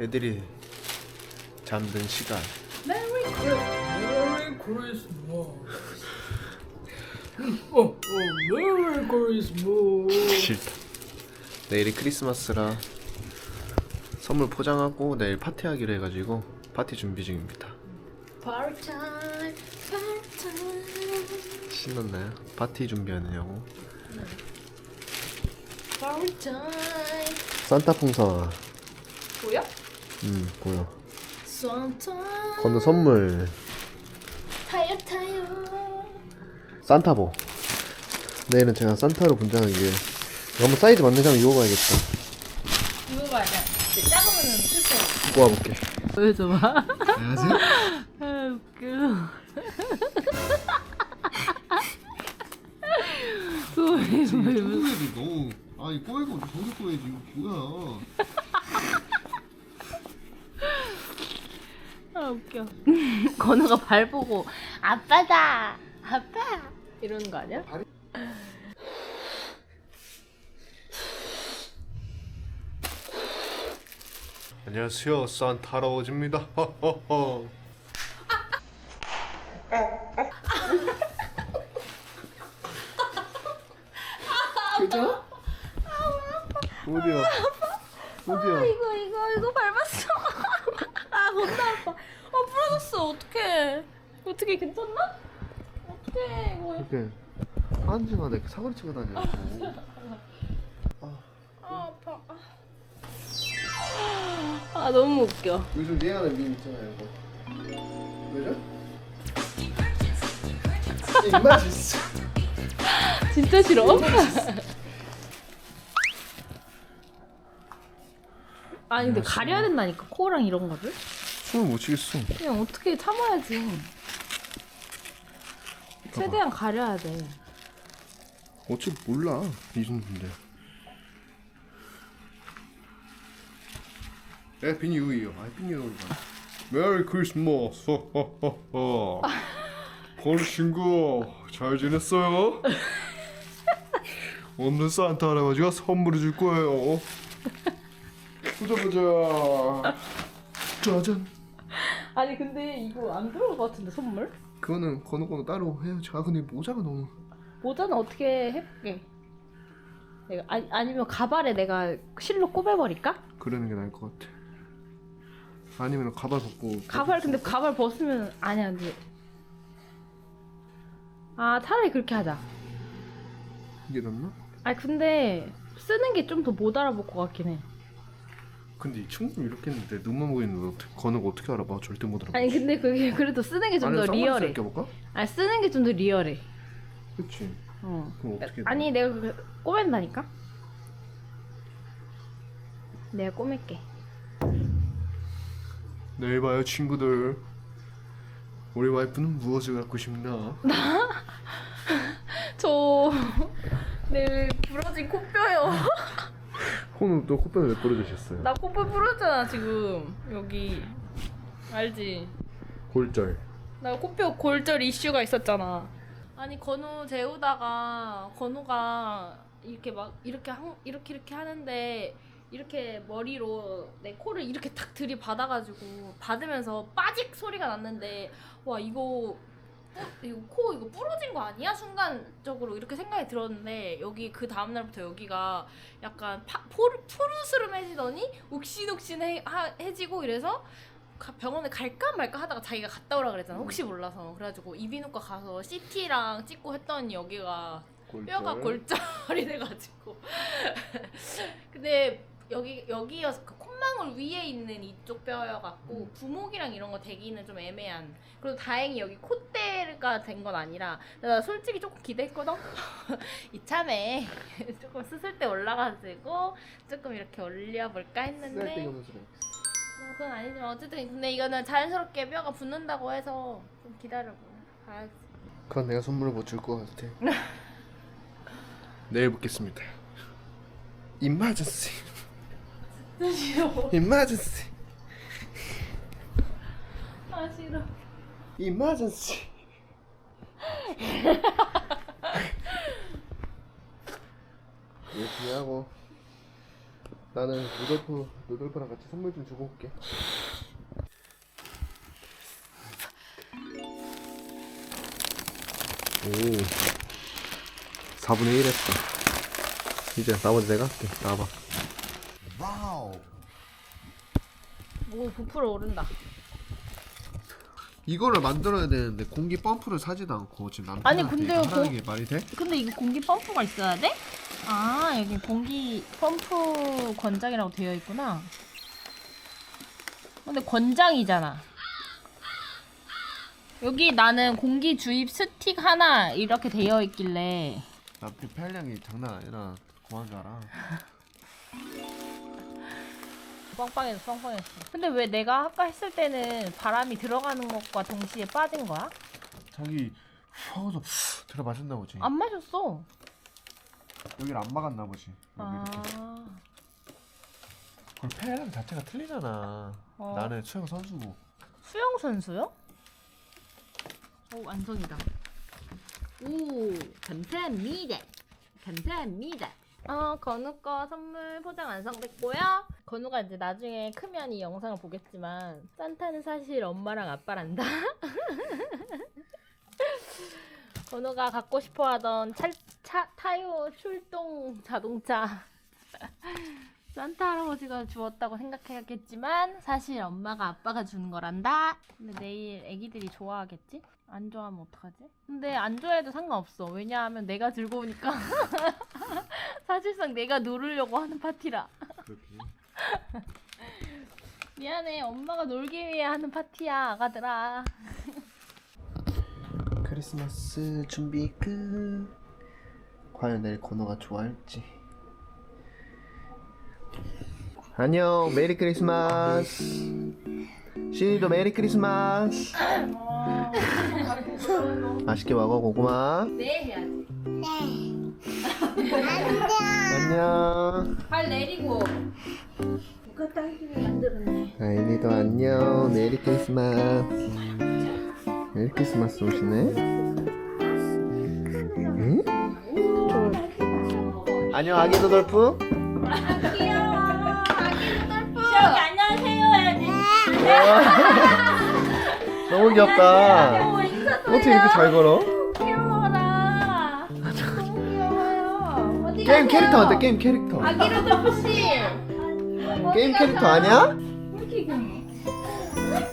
애들이 잠든 시간 메리 크리스마스. 어, 어, 메리 크리스마스. 싫다 내일이 크리스마스라 선물 포장하고 내일 파티하기로 해가지고 파티 준비 중입니다 파티 타임 파티 타임 신났나요? 파티 준비하느냐고 파티 타임 산타 풍선 뭐야? 음 보여 건너 선물. 타요 타요. 산타보. 내일은 제가 산타로 분장하기 위해 한번 사이즈 맞는 장 입어봐야겠다. 이거 맞아 작으면은 실패 꼬아볼게. 보여줘봐. 해야지? 아, 웃겨. 소리 소리. 꼬야지 너무 아니 꼬이고. 저기 꼬야지. 이거 뭐야 아 웃겨. 건우가 발 보고 아빠다 아빠 이러는 거 아니야? 안녕하세요 산타 할아버지입니다 허허허 괜찮아? 어디야? 어디야? 이거 이거 이거 밟았어 아 겁나 아파 아 부러졌어 어떡해. 어떻게 괜찮나? 어떡해 이거. 이렇게 한지가 내 사거리 치고 다녀 아 아파. 아 너무 웃겨. 요즘 유행하는 밈 있잖아요 이거. 왜죠? 입맛 있어. 진짜 싫어? 아니 근데 가려야 된다니까 코랑 이런 거를 숨을 못 쉬겠어. 그냥 어떻게 참아야지. 최대한 가려야 돼. 어차피 몰라 이 정도인데. 해피 뉴 이어 해피 뉴 이어 메리 크리스마스. 허허허허 건 친구 잘 지냈어요? 오늘 산타 할아버지가 선물을 줄 거예요. 보자 보자. 짜잔 아니 근데 이거 안 들어올 것 같은데 선물? 그거는 건너건너 따로 해야지 아 근데 모자가 너무 모자는 어떻게 해볼게 내가 아니, 아니면 가발에 내가 실로 꼽아버릴까? 그러는 게 나을 것 같아. 아니면 가발 벗고 가발 근데 가발 벗으면 아니야 근데. 아 차라리 그렇게 하자. 이게 낫나? 아니 근데 쓰는 게 좀 더 못 알아볼 것 같긴 해 근데 이 친구는 이렇게 했는데 눈만 보이는데 어떻게 건너가 어떻게 알아봐? 절대 못 알아봐. 아니 근데 그게 그래도 쓰는 게 좀 더 리얼해 껴볼까? 아니 쓰는 게 좀 더 리얼해 그렇지. 어 그럼 어떻게? 아니 내가 그 꼬맨다니까 내가 꼬맬게 내일 봐요 친구들. 우리 와이프는 무엇을 갖고 싶나? 저 내일 부러진 코뼈요 오늘 또 코뼈를 왜 부러지셨어요? 나 코뼈 부러졌잖아 지금 여기 알지? 골절. 나 코뼈 골절 이슈가 있었잖아. 아니 건우 재우다가 건우가 이렇게 막 이렇게 한, 이렇게 이렇게 하는데 이렇게 머리로 내 코를 이렇게 탁 들이받아가지고 받으면서 빠직 소리가 났는데 와 이거 어, 이거 코 이거 부러진 거 아니야? 순간적으로 이렇게 생각이 들었는데 여기 그 다음 날부터 여기가 약간 파, 포르, 푸르스름해지더니 욱신욱신해지고 이래서 가- 병원에 갈까 말까 하다가 자기가 갔다 오라 그랬잖아 혹시 몰라서 그래가지고 이비인후과 가서 CT랑 찍고 했더니 여기가. 뼈가 골절이 돼가지고 근데 여기 여기여서 그 콧망울 위에 있는 이쪽 뼈여갖고 부목이랑 이런 거 대기는 좀 애매한 그리고 다행히 여기 콧대가 된 건 아니라 나 솔직히 조금 기대했거든 이참에 조금 스슬 때 올라가지고 조금 이렇게 올려볼까 했는데 쌀ጤ기 없는 소리. 뭐 그건 아니지만 어쨌든 근데 이거는 자연스럽게 뼈가 붙는다고 해서 좀 기다려봐 봐야지 그건 내가 선물을 못 줄 것 같아. 내일 뵙겠습니다. 이마저씨. 싫어 이마저씨. 아 싫어 이마저씨. 열심히 하고 나는 루돌프 루돌프랑 같이 선물 좀 주고 올게. 오 4분의 1 했어. 이제 나머지 내가 할게. 나와봐. 오 부풀어 오른다. 이거를 만들어야 되는데 공기 펌프를 사지도 않고 지금 아니, 남편한테 근데요, 이거 하라는 공- 게 말이 돼? 근데 이거 공기 펌프가 있어야 돼? 아 여기 공기 펌프 권장이라고 되어 있구나. 근데 권장이잖아. 여기 나는 공기 주입 스틱 하나 이렇게 되어 있길래 남편 폐활량이 장난 아니라 고한 줄 알아. 빵빵해서 빵빵했어. 근데 왜 내가 아까 했을 때는 바람이 들어가는 것과 동시에 빠진 거야? 자기 하고서 들어 마셨나 보지. 안 마셨어. 여기를 안 막았나 보지. 여기 아. 이렇게. 그리고 폐활량 자체가 틀리잖아. 어. 나는 수영 선수고. 수영 선수요? 오 완성이다. 오 감사합니다. 감사합니다. 어 건우 거 선물 포장 완성됐고요. 건우가 이제 나중에 크면 이 영상을 보겠지만 산타는 사실 엄마랑 아빠란다. 건우가 갖고 싶어하던 차, 차 타요 출동 자동차. 산타 할아버지가 주었다고 생각했겠지만 사실 엄마가 아빠가 주는 거란다. 근데 내일 애기들이 좋아하겠지? 안 좋아하면 어떡하지? 근데 안 좋아해도 상관없어. 왜냐하면 내가 즐거우니까. 사실상 내가 누르려고 하는 파티라. 그렇게. 미안해. 엄마가 놀기 위해 하는 파티야, 아가들아. 크리스마스 준비 끝. 과연 내일 건호가 좋아할지. 안녕, 메리 크리스마스. 신이도 메리 크리스마스. 맛있게 먹어, 고구마. 네 해야지. 안녕. 발 내리고. 누가 딸기를 만들었네. 아이니도 안녕. 메리 크리스마스. 메리 크리스마스 오시네. 응? 안녕, 아기 도돌프. 귀여워. 아기 루돌프. 안녕하세요 해야지. 너무 귀엽다. 어떻게 이렇게 잘 걸어? 게임 가세요? 캐릭터 어때? 게임 캐릭터. 아기 루돌프 씨. 게임 캐릭터 아니야?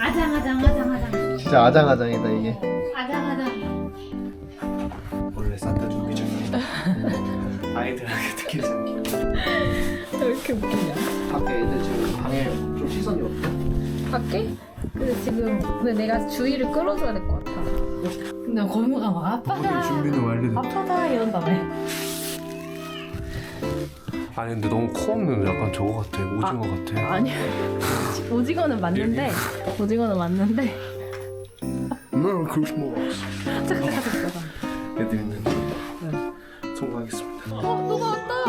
아장 아장 아장 아장. 진짜 아장아장이다 이게. 아장 아장. 원래 산타 준비 중입니다. 아이들한테 특히 왜 이렇게 웃기냐? 밖에 애들 지금 방에 좀 시선이 없어. 밖에? 근데 지금 근데 내가 주의를 끌어줘야 될 것 같아. 근데 건우가 막 아빠다. 준비는 완료됐다. 아빠다 이런다며. 아니 근데 너무 코 없는 약간 저거 같아. 오징어 같아. 아니야. 오징어는 맞는데 오징어는 맞는데 메리 크리스마스. 잠깐 잠깐 잠깐. 애들 있는데. 성공하겠습니다. 어 누가 왔다.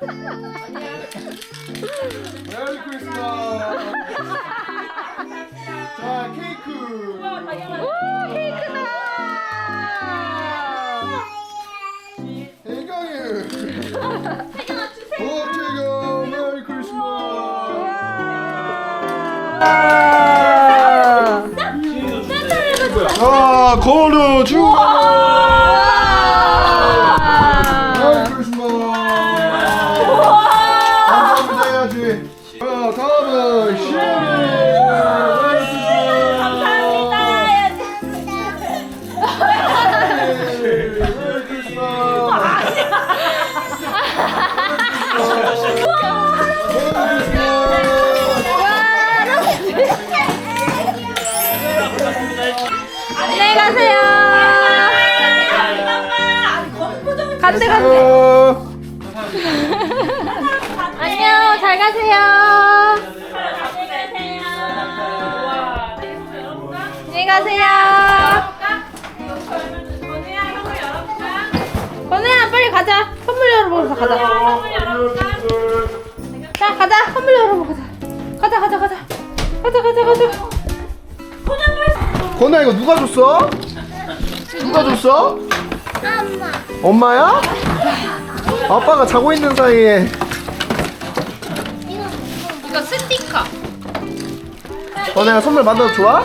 메리 크리스마스. 자 케이크. 오 케이크다. 자 건우 축하. 안녕, 잘 가세요. 안녕히 가세요. 건우야, 빨리 가자. 선물 열어보러 가자. 자, 가자. 선물 열어보러 가자. 가자, 가자, 가자. 가자, 가자, 가자. 건아 이거 누가 줬어? 누가 줬어? 엄마. 엄마야? 아빠가 자고 있는 사이에 이거 스티커. 건우야 선물 만들어 좋아?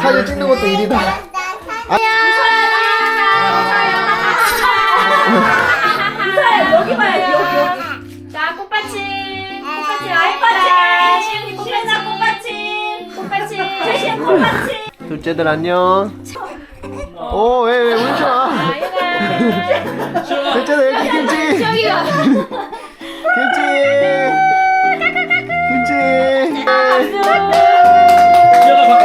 사진 찍는 것도 일이다 둘째들 안녕 오 왜 왜 울지 마 둘째들 여기 김치. 김치 김치 지연아 밖에